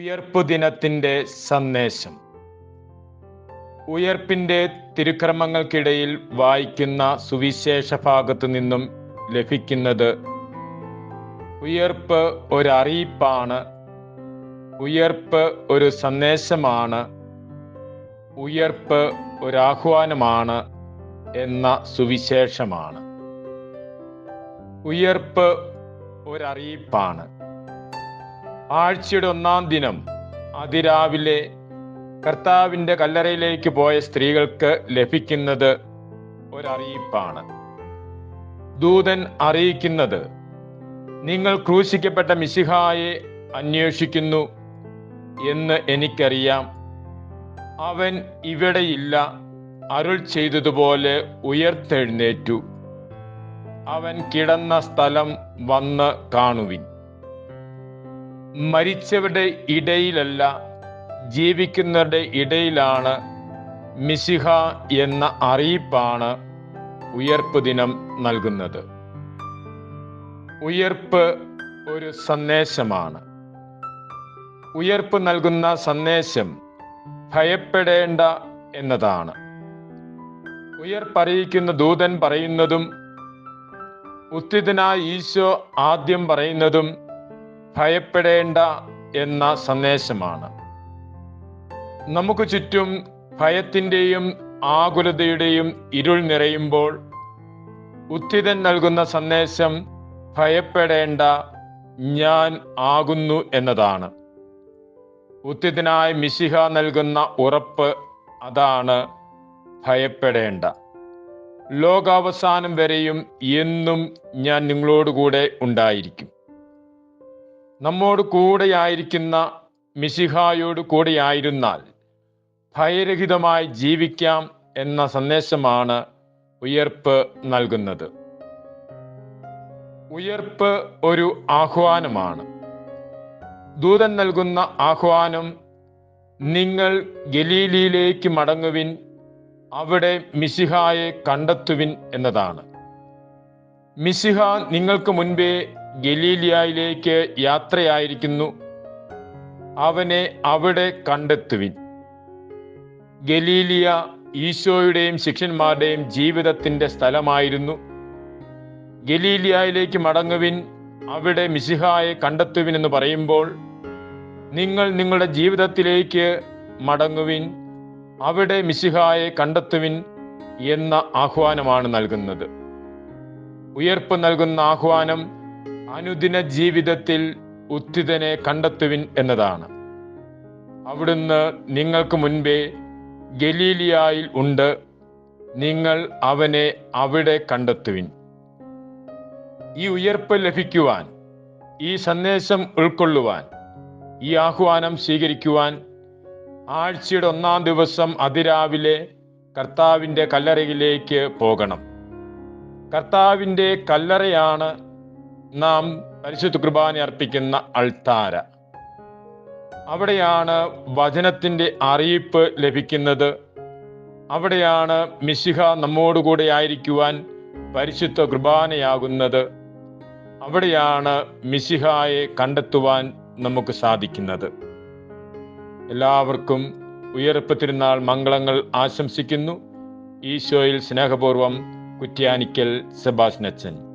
ഉയർപ്പു ദിനത്തിന്റെ സന്ദേശം. ഉയർപ്പിന്റെ തിരുക്രമങ്ങൾക്കിടയിൽ വായിക്കുന്ന സുവിശേഷ ഭാഗത്തു നിന്നും ലഭിക്കുന്നത് ഉയർപ്പ് ഒരറിയിപ്പാണ് ഉയർപ്പ് ഒരു സന്ദേശമാണ് ഉയർപ്പ് ഒരാഹ്വാനമാണ് എന്ന സുവിശേഷമാണ്. ഉയർപ്പ് ഒരറിയിപ്പാണ്. ആഴ്ചയുടെ ഒന്നാം ദിനം അതിരാവിലെ കർത്താവിന്റെ കല്ലറയിലേക്ക് പോയ സ്ത്രീകൾക്ക് ലഭിക്കുന്നത് ഒരറിയിപ്പാണ്. ദൂതൻ അറിയിക്കുന്നത് നിങ്ങൾ ക്രൂശിക്കപ്പെട്ട മിശിഹായെ അന്വേഷിക്കുന്നു എന്ന് എനിക്കറിയാം. അവൻ ഇവിടെയില്ല അരുൾ ചെയ്തതുപോലെ ഉയർത്തെഴുന്നേറ്റു. അവൻ കിടന്ന സ്ഥലം വന്ന് കാണുവിൻ. മരിച്ചവരുടെ ഇടയിലല്ല ജീവിക്കുന്നവരുടെ ഇടയിലാണ് മിശിഹ എന്ന അറിയിപ്പാണ് ഉയർപ്പ് ദിനം നൽകുന്നത്. ഉയർപ്പ് ഒരു സന്ദേശമാണ്. ഉയർപ്പ് നൽകുന്ന സന്ദേശം ഭയപ്പെടേണ്ട എന്നതാണ്. ഉയർപ്പറിയിക്കുന്ന ദൂതൻ പറയുന്നതും ഉത്തിതനായ ഈശോ ആദ്യം പറയുന്നതും ഭയപ്പെടേണ്ട എന്ന സന്ദേശമാണ്. നമുക്ക് ചുറ്റും ഭയത്തിന്റെയും ആകുലതയുടെയും ഇരുൾ നിറയുമ്പോൾ ഉത്ഥിതൻ നൽകുന്ന സന്ദേശം ഭയപ്പെടേണ്ട ഞാൻ ആകുന്നു എന്നതാണ്. ഉത്തിതനായ മിശിഹ നൽകുന്ന ഉറപ്പ് അതാണ് ഭയപ്പെടേണ്ട. ലോകാവസാനം വരെയും എന്നും ഞാൻ നിങ്ങളോടുകൂടെ ഉണ്ടായിരിക്കും. നമ്മോട് കൂടെയായിരിക്കുന്ന മിശിഹായോട് കൂടെയായിരുന്നാൽ ഭയരഹിതമായി ജീവിക്കാം എന്ന സന്ദേശമാണ് ഉയർപ്പ് നൽകുന്നത്. ഉയർപ്പ് ഒരു ആഹ്വാനമാണ്. ദൂതൻ നൽകുന്ന ആഹ്വാനം നിങ്ങൾ ഗലീലിയിലേക്ക് മടങ്ങുവിൻ അവിടെ മിശിഹായെ കണ്ടെത്തുവിൻ എന്നതാണ്. മിശിഹ നിങ്ങൾക്ക് മുൻപേ ഗലീലിയയിലേക്ക് യാത്രയായിരിക്കുന്നു. അവനെ അവിടെ കണ്ടെത്തുവിൻ. ഗലീലിയ ഈശോയുടെയും ശിഷ്യന്മാരുടെയും ജീവിതത്തിന്റെ സ്ഥലമായിരുന്നു. ഗലീലിയയിലേക്ക് മടങ്ങുവിൻ അവിടെ മിശിഹായെ കണ്ടെത്തുവിൻ എന്ന് പറയുമ്പോൾ നിങ്ങൾ നിങ്ങളുടെ ജീവിതത്തിലേക്ക് മടങ്ങുവിൻ അവിടെ മിശിഹായെ കണ്ടെത്തുവിൻ എന്ന ആഹ്വാനമാണ് നൽകുന്നത്. ഉയർപ്പ് നൽകുന്ന ആഹ്വാനം അനുദിന ജീവിതത്തിൽ ഉത്തിതനെ കണ്ടെത്തുവിൻ എന്നതാണ്. അവിടുന്ന് നിങ്ങൾക്ക് മുൻപേ ഗലീലിയായിൽ ഉണ്ട്. നിങ്ങൾ അവനെ അവിടെ കണ്ടെത്തുവിൻ. ഈ ഉയർപ്പ് ലഭിക്കുവാൻ ഈ സന്ദേശം ഉൾക്കൊള്ളുവാൻ ഈ ആഹ്വാനം സ്വീകരിക്കുവാൻ ആഴ്ചയുടെ ഒന്നാം ദിവസം അതിരാവിലെ കർത്താവിന്റെ കല്ലറയിലേക്ക് പോകണം. കർത്താവിന്റെ കല്ലറയാണ് നാം പരിശുദ്ധ കുർബാന അർപ്പിക്കുന്ന അൾത്താര. അവിടെയാണ് വചനത്തിന്റെ അറിയിപ്പ് ലഭിക്കുന്നത്. അവിടെയാണ് മിശിഹ നമ്മോടുകൂടെ ആയിരിക്കുവാൻ പരിശുദ്ധ കുർബാനയാകുന്നത്. അവിടെയാണ് മിശിഹായെ കണ്ടെത്തുവാൻ നമുക്ക് സാധിക്കുന്നത്. എല്ലാവർക്കും ഉയർപ്പ് തിരുനാൾ മംഗളങ്ങൾ ആശംസിക്കുന്നു. ഈശോയിൽ സ്നേഹപൂർവം കുറ്റ്യാനിക്കൽ സെബാസ്നച്ചൻ